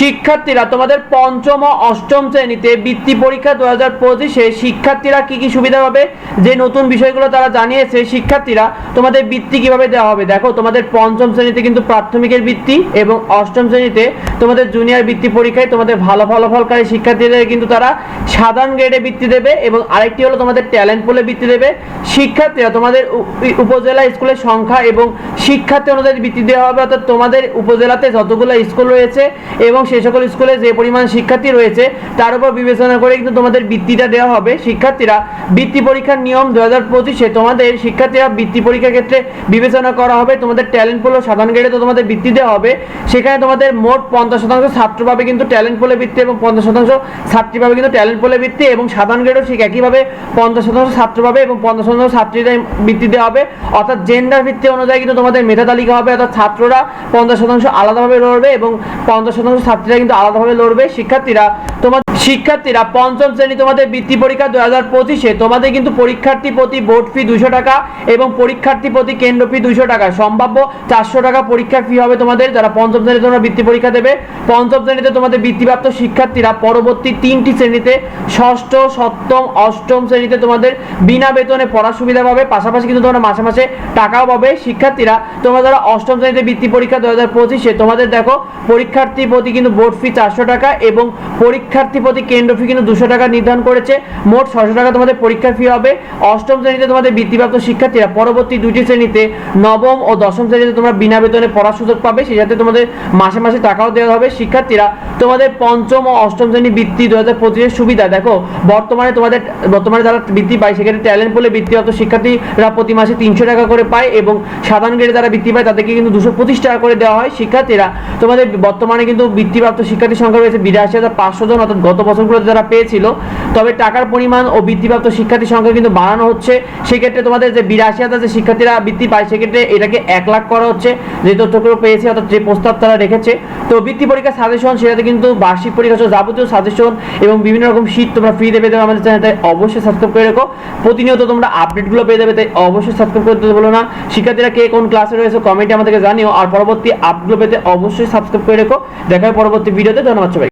শিক্ষার্থীরা, তোমাদের পঞ্চম ও অষ্টম শ্রেণীতে বৃত্তি পরীক্ষা দু হাজার পঁচিশে শিক্ষার্থীরা কি কি সুবিধা পাবে? যে নতুন বিষয়গুলো তারা জানিয়েছে, শিক্ষার্থীরা তোমাদের বৃত্তি কীভাবে দেওয়া হবে? দেখো, তোমাদের পঞ্চম শ্রেণীতে কিন্তু প্রাথমিকের বৃত্তি এবং অষ্টম শ্রেণীতে তোমাদের জুনিয়র বৃত্তি পরীক্ষায় তোমাদের ভালো ফলাফলকারী শিক্ষার্থীদের কিন্তু তারা সাধারণ গ্রেডে বৃত্তি দেবে এবং আরেকটি হলো তোমাদের ট্যালেন্ট পুলে বৃত্তি দেবে। শিক্ষার্থীরা, তোমাদের উপ- উপজেলা স্কুলের সংখ্যা এবং শিক্ষার্থী অনুযায়ী বৃত্তি দেওয়া হবে, অর্থাৎ তোমাদের উপজেলাতে যতগুলো স্কুল রয়েছে এবং সেই সকল স্কুলে যে পরিমাণ শিক্ষার্থী রয়েছে, তার উপর বিবেচনা করে কিন্তু তোমাদের বৃত্তিটা দেওয়া হবে। শিক্ষার্থীরা বৃত্তি পরীক্ষার নিয়ম দু হাজার পঁচিশে তোমাদের শিক্ষার্থীরা বৃত্তি পরীক্ষার ক্ষেত্রে বিবেচনা করা হবে। তোমাদের ট্যালেন্ট পুল সাধারণ গ্রেডে তো তোমাদের বৃত্তি দেওয়া হবে। সেখানে তোমাদের মোট পঞ্চাশ শতাংশ ছাত্র পাবে কিন্তু ট্যালেন্ট পুলে বৃত্তি এবং পঞ্চাশ শতাংশ ছাত্রী পাবে কিন্তু ট্যালেন্ট পুলে বৃত্তি এবং সাধারণ গ্রেডও ঠিক একইভাবে পঞ্চাশ শতাংশ ছাত্র পাবে এবং পঞ্চাশ শতাংশ ছাত্রীদের বৃত্তি দেওয়া হবে। অর্থাৎ জেন্ডার ভিত্তি অনুযায়ী কিন্তু তোমাদের মেধা তালিকা হবে। অর্থাৎ ছাত্ররা পঞ্চাশ শতাংশ আলাদাভাবে লড়বে এবং পঞ্চাশ শতাংশ ছাত্রীরা কিন্তু আলাদাভাবে লড়বে শিক্ষার্থীরা তোমার শিক্ষার্থীরা পঞ্চম শ্রেণি তোমাদের বৃত্তি পরীক্ষা দু হাজার পঁচিশে, তোমাদের কিন্তু পরীক্ষার্থী প্রতি বোর্ড ফি দুশো টাকা এবং পরীক্ষার্থী প্রতি কেন্দ্র ফি দুশো টাকা। সম্ভাব্য চারশো টাকা পরীক্ষার ফি হবে তোমাদের, যারা পঞ্চম শ্রেণীতে তোমরা বৃত্তি পরীক্ষা দেবে। পঞ্চম শ্রেণীতে তোমাদের বৃত্তিপ্রাপ্ত শিক্ষার্থীরা পরবর্তী তিনটি শ্রেণীতে ষষ্ঠ, সপ্তম, অষ্টম শ্রেণীতে তোমাদের বিনা বেতনে পড়ার সুবিধা পাবে। পাশাপাশি কিন্তু তোমরা মাসে মাসে টাকাও পাবে। শিক্ষার্থীরা তোমরা যারা অষ্টম শ্রেণীতে বৃত্তি পরীক্ষা দু হাজার পঁচিশে, তোমাদের দেখো পরীক্ষার্থী প্রতি কিন্তু বোর্ড ফি চারশো টাকা এবং পরীক্ষার্থী প্রতি কেন্দ্র ফি কিন্তু দুশো টাকা নির্ধারণ করেছে। মোট ছশো টাকা তোমাদের পরীক্ষার ফি হবে। অষ্টম শ্রেণীতে তোমাদের বৃত্তিপ্রাপ্ত শিক্ষার্থীরা পরবর্তী দুটি শ্রেণীতে নবম ও দশম শ্রেণীতে তোমরা বিনা বেতনে পড়ার সুযোগ পাবে। সেই সাথে তোমাদের মাসে মাসে টাকাও দেওয়া হবে। শিক্ষার্থীরা তোমাদের পঞ্চম ও অষ্টম শ্রেণি বৃত্তি দু হাজার পঁচিশের সুবিধা। দেখো, বর্তমানে তোমাদের বর্তমানে যারা বৃত্তি পায়, সেক্ষেত্রে ট্যালেন্ট বলে বৃত্তিপ্রাপ্ত শিক্ষার্থীরা প্রতি মাসে তিনশো টাকা করে পায় এবং সাধারণ গ্রেডে যারা বৃত্তি পায়, তাদেরকে কিন্তু দুশো পঁচিশ টাকা করে দেওয়া হয়। শিক্ষার্থীরা তোমাদের বর্তমানে কিন্তু বৃত্তিপ্রাপ্ত শিক্ষার্থীর সংখ্যা রয়েছে বিরাশি হাজার পাঁচশো জন, অর্থাৎ গত বছরগুলোতে যারা পেয়েছিল। তবে টাকার পরিমাণ ও বৃত্তিপ্রাপ্ত শিক্ষার্থীর সংখ্যা কিন্তু বাড়ানো হচ্ছে। সেক্ষেত্রে তোমাদের যে বিরাশি হাজার যে শিক্ষার্থীরা বৃত্তি পায়, সেক্ষেত্রে এটাকে এক লাখ করা হচ্ছে। যে তথ্যগুলো পেয়েছে, অর্থাৎ যে প্রস্তাব তারা রেখেছে। তো বৃত্তি পরীক্ষা সাজেশন সেটাতে কিন্তু বার্ষিক পরীক্ষা সহ যাবতীয় সাজেশন এবং বিভিন্ন রকম শীত তোমরা ফ্রিতে পেয়ে দেবে আমাদের চ্যানেল তাই অবশ্যই সাবস্ক্রাইব করে রেখো। প্রতিনিয়ত তোমরা আপডেটগুলো পেয়ে যাবে, তাই অবশ্যই সাবস্ক্রাইব করে দিতে বলো না। শিক্ষার্থীরা কে কোন ক্লাসে রয়েছে কমেন্টে আমাদেরকে জানিও। আর পরবর্তী আপডেট পেতে অবশ্যই সাবস্ক্রাইব করে রেখো। দেখা হয় পরবর্তী ভিডিওতে ধন্যবাদ সবাই